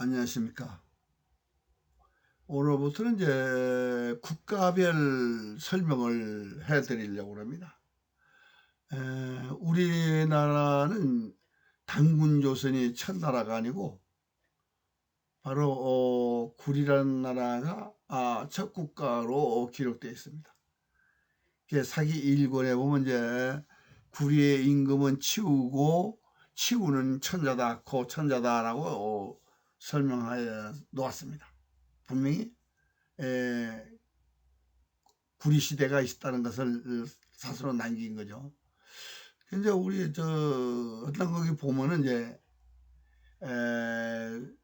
안녕하십니까. 오늘부터는 이제 국가별 설명을 해 드리려고 합니다. 에, 우리나라는 단군 조선이 첫 나라가 아니고 바로 어, 구리라는 나라가 아, 첫 국가로 기록되어 있습니다. 사기 1권에 보면 이제 구리의 임금은 치우고 치우는 천자다, 고 천자다라고 어, 설명하여 놓았습니다. 분명히 에, 구리 시대가 있었다는 것을 사서로 남긴 거죠. 이제 우리 저 어떤 거기 보면은 이제 에,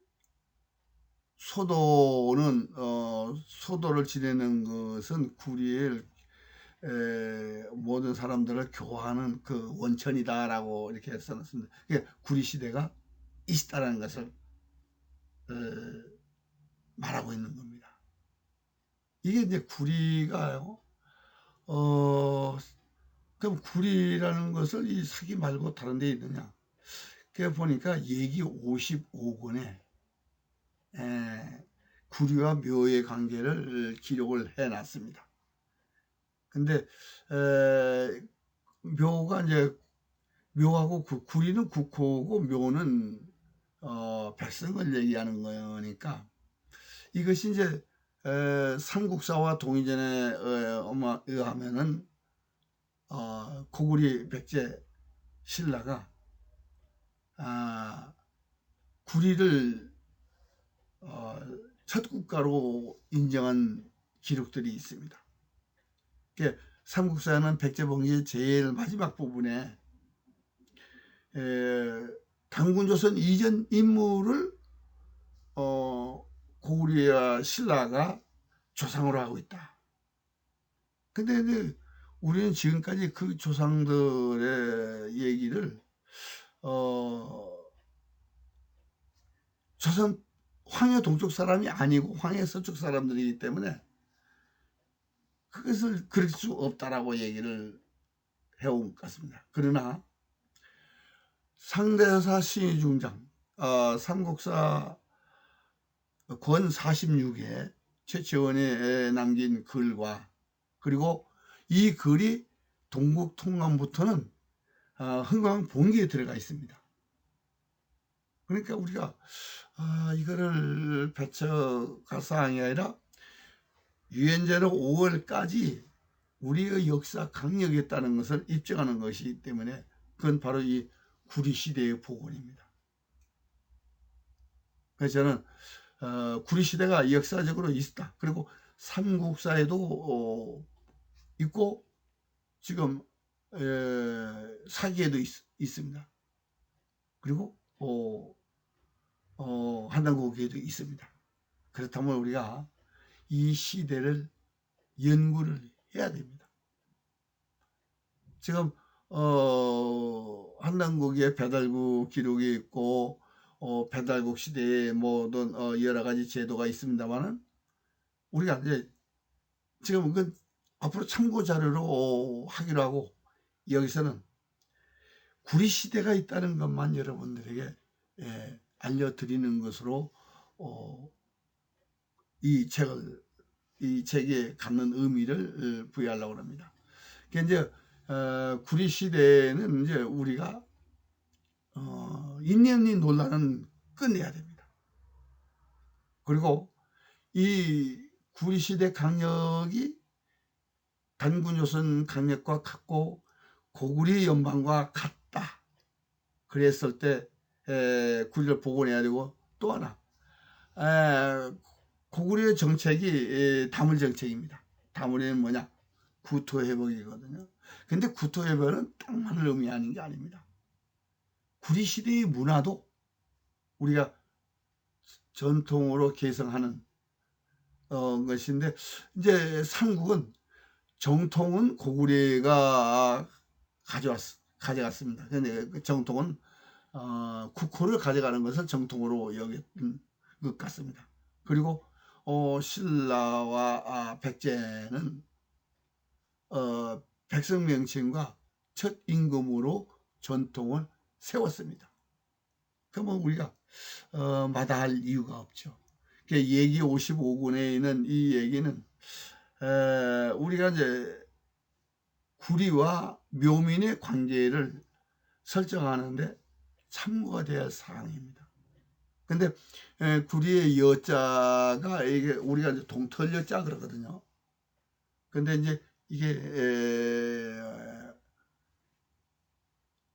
소도는 어, 소도를 지내는 것은 구리의 에, 모든 사람들을 교화하는 그 원천이다라고 이렇게 써놨습니다. 그게 구리 시대가 있다라는 것을 어, 말하고 있는 겁니다. 이게 이제 구리가요. 어, 그럼 구리라는 것을 이 사기 말고 다른 데 있느냐? 그 보니까 얘기 55권에 에, 구리와 묘의 관계를 기록을 해 놨습니다. 근데 에, 묘가 이제 묘하고 구, 구리는 국호고 묘는 어, 백성을 얘기하는 거니까 이것이 이제 에, 삼국사와 동의전에 어, 의하면은 어, 고구리 백제 신라가 아, 구리를 어, 첫 국가로 인정한 기록들이 있습니다. 삼국사는 백제봉기 제일 마지막 부분에 에, 당군조선 이전 인물을 어, 고구리와 신라가 조상으로 하고 있다. 근데 우리는 지금까지 그 조상들의 얘기를 어, 조선 황해 동쪽 사람이 아니고 황해 서쪽 사람들이기 때문에 그것을 그럴 수 없다라고 얘기를 해온 것 같습니다. 그러나 상대사 시중장 어, 삼국사 권 46에 최치원이 남긴 글과 그리고 이 글이 동국 통감부터는 어, 흥광 본기에 들어가 있습니다. 그러니까 우리가 아, 이거를 배척할 사항이 아니라 유엔제는 5월까지 우리의 역사 강력했다는 것을 입증하는 것이기 때문에 그건 바로 이 구리 시대의 복원입니다. 그래서 저는 어, 구리 시대가 역사적으로 있었다. 그리고 삼국사에도 어, 있고 지금 에, 사기에도 있, 습니다 그리고 어, 어, 한단국에도 있습니다. 그렇다면 우리가 이 시대를 연구를 해야 됩니다. 지금 어, 한남국에 배달국 기록이 있고 어, 배달국 시대에 모든 어, 여러 가지 제도가 있습니다만은 우리가 이제 지금 그 앞으로 참고 자료로 하기로 하고 여기서는 구리 시대가 있다는 것만 여러분들에게 예, 알려드리는 것으로 어, 이 책을 이 책에 갖는 의미를 어, 부여하려고 합니다. 이제 어, 구리 시대는 이제 우리가 어, 인연이 논란은 끝내야 됩니다. 그리고 이 구리 시대 강력이 단군조선 강력과 같고 고구리 연방과 같다. 그랬을 때 에, 구리를 복원해야 되고 또 하나 에, 고구려의 정책이 다물 정책입니다. 다물이는 뭐냐? 구토 회복이거든요. 근데 구토 회복은 땅만을 의미하는 게 아닙니다. 구리 시대의 문화도 우리가 전통으로 개성하는 어, 것인데 이제 삼국은 정통은 고구려가 가져왔 가져갔습니다. 근데 그 정통은 어, 국호를 가져가는 것을 정통으로 여겼던 것 같습니다. 그리고 어, 신라와 아, 백제는 어, 백성 명칭과 첫 임금으로 전통을 세웠습니다. 그러면 우리가 어, 마다할 이유가 없죠. 그 얘기 55군에 있는 이 얘기는 에, 우리가 이제 구리와 묘민의 관계를 설정하는데 참고가 할 사항입니다. 근데 에, 구리의 여자가 이게 우리가 이제 동털 여자 그러거든요. 근데 이제 이게 에,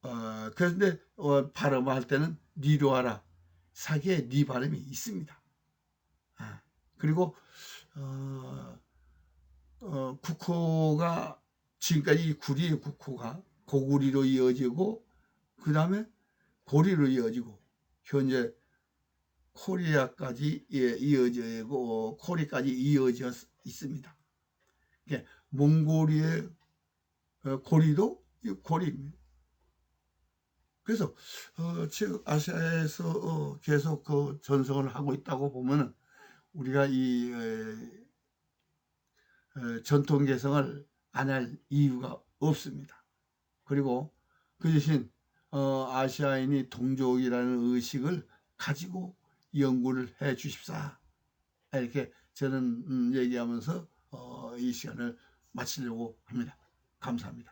어, 그런데 어, 발음할 때는 니로 하라 사기에 니 발음이 있습니다. 아, 그리고 어, 어, 국호가 지금까지 이 구리의 국호가 고구리로 이어지고 그 다음에 고리로 이어지고 현재 코리아까지 예, 이어지고 코리까지 이어져 있습니다. 예, 몽골리의 어, 고리도 이 고리입니다. 그래서 어, 즉 아시아에서 어, 계속 그 전성을 하고 있다고 보면은 우리가 이 에, 에, 전통 개성을 안 할 이유가 없습니다. 그리고 그 대신 어, 아시아인이 동족이라는 의식을 가지고 연구를 해 주십사 이렇게 저는 음, 얘기하면서 어, 이 시간을 마치려고 합니다. 감사합니다.